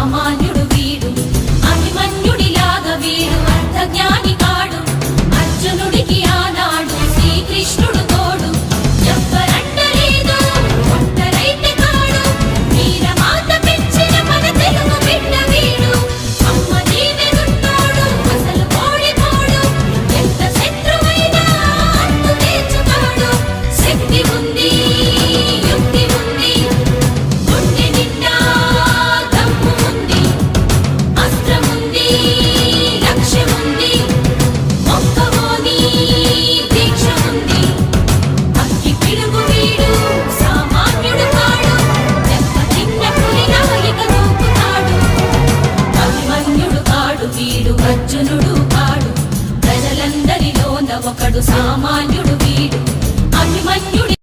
zamanı అర్జునుడు ఆడు ప్రజలందరిలో నవకడు సామాన్యుడు.